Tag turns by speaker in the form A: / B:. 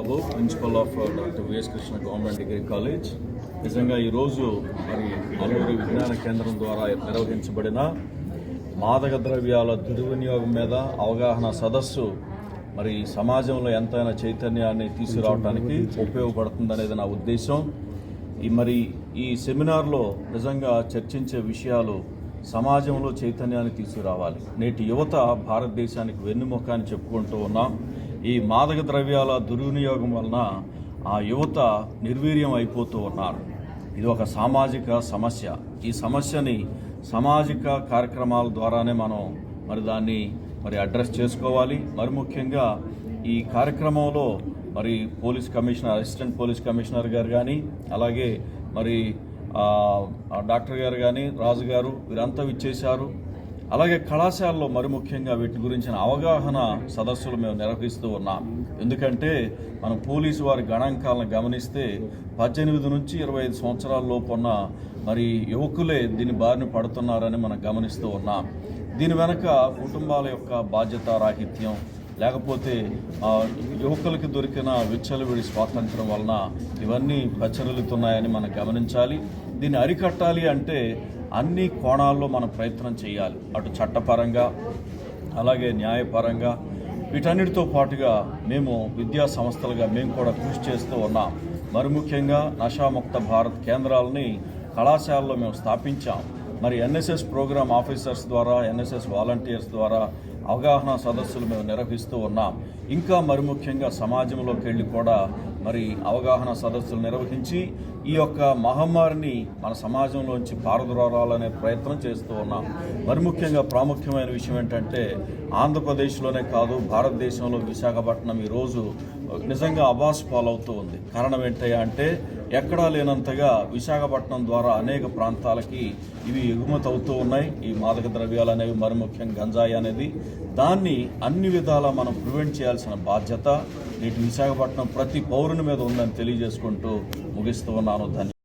A: Babu principal of doctor V S Krishna government degree college నిజంగా ఈరోజు మరి అల్లూరి విజ్ఞాన కేంద్రం ద్వారా నిర్వహించబడిన మాదక ద్రవ్యాల దుర్వినియోగం మీద అవగాహన సదస్సు మరి సమాజంలో ఎంతైనా చైతన్యాన్ని తీసుకురావడానికి ఉపయోగపడుతుందనేది నా ఉద్దేశం. ఈ మరి ఈ సెమినార్లో నిజంగా చర్చించే విషయాలు సమాజంలో చైతన్యాన్ని తీసుకురావాలి. నేటి యువత భారతదేశానికి వెన్నుముఖ అని చెప్పుకుంటూ ఉన్నాం. ఈ మాదక ద్రవ్యాల దుర్వినియోగం వలన ఆ యువత నిర్వీర్యం అయిపోతూ ఉన్నారు. ఇది ఒక సామాజిక సమస్య. ఈ సమస్యని సామాజిక కార్యక్రమాల ద్వారానే మనం మరి దాన్ని మరి అడ్రస్ చేసుకోవాలి. మరి ముఖ్యంగా ఈ కార్యక్రమంలో మరి police commissioner assistant police commissioner గారు కానీ అలాగే మరి డాక్టర్ గారు కానీ రాజు గారు వీరంతా విచ్చేశారు. అలాగే కళాశాలలో మరి ముఖ్యంగా వీటి గురించిన అవగాహన సదస్సులు మేము నిర్వహిస్తూ ఉన్నాం. ఎందుకంటే మనం పోలీసు వారి గణాంకాలను గమనిస్తే పద్దెనిమిది నుంచి ఇరవై ఐదు సంవత్సరాల్లోపు ఉన్న మరి యువకులే దీని బారిన పడుతున్నారని మనం గమనిస్తూ ఉన్నాం. దీని వెనక కుటుంబాల యొక్క బాధ్యత రాహిత్యం లేకపోతే యువకులకి దొరికిన విచ్చలవిడి స్వాతంత్రం వలన ఇవన్నీ ప్రచరులుతున్నాయని మనం గమనించాలి. దీన్ని అరికట్టాలి అంటే అన్ని కోణాల్లో మనం ప్రయత్నం చేయాలి. అటు చట్టపరంగా అలాగే న్యాయపరంగా. వీటన్నిటితో పాటుగా మేము విద్యా సంస్థలుగా మేము కూడా కృషి చేస్తూ ఉన్నాం. మరి ముఖ్యంగా నషాముక్త భారత్ కేంద్రాలని కళాశాలలో మేము స్థాపించాం. మరి ఎన్ఎస్ఎస్ ప్రోగ్రామ్ ఆఫీసర్స్ ద్వారా ఎన్ఎస్ఎస్ వాలంటీర్స్ ద్వారా అవగాహన సదస్సులు మేము నిర్వహిస్తూ ఉన్నాం. ఇంకా మరి ముఖ్యంగా సమాజంలోకి వెళ్ళి కూడా మరి అవగాహన సదస్సులు నిర్వహించి ఈ యొక్క మహమ్మారిని మన సమాజంలోంచి పారద్రోరాలనే ప్రయత్నం చేస్తూ ఉన్నాం. మరి ముఖ్యంగా ప్రాముఖ్యమైన విషయం ఏంటంటే ఆంధ్రప్రదేశ్లోనే కాదు భారతదేశంలో విశాఖపట్నం ఈరోజు నిజంగా అబాస్ పాలవుతూ ఉంది. కారణం ఏంటయ్యా అంటే ఎక్కడా లేనంతగా విశాఖపట్నం ద్వారా అనేక ప్రాంతాలకి ఇవి ఎగుమతి అవుతూ ఉన్నాయి. ఈ మాదక ద్రవ్యాలు అనేవి మరి ముఖ్యంగా గంజాయి అనేది. దాన్ని అన్ని విధాలా మనం ప్రివెంట్ చేయాల్సిన బాధ్యత. నేటి విశాఖపట్నం ప్రతి పౌరుని మీద ఉందని తెలియజేసుకుంటూ ముగిస్తూ ఉన్నాను. ధన్యవాదాలు.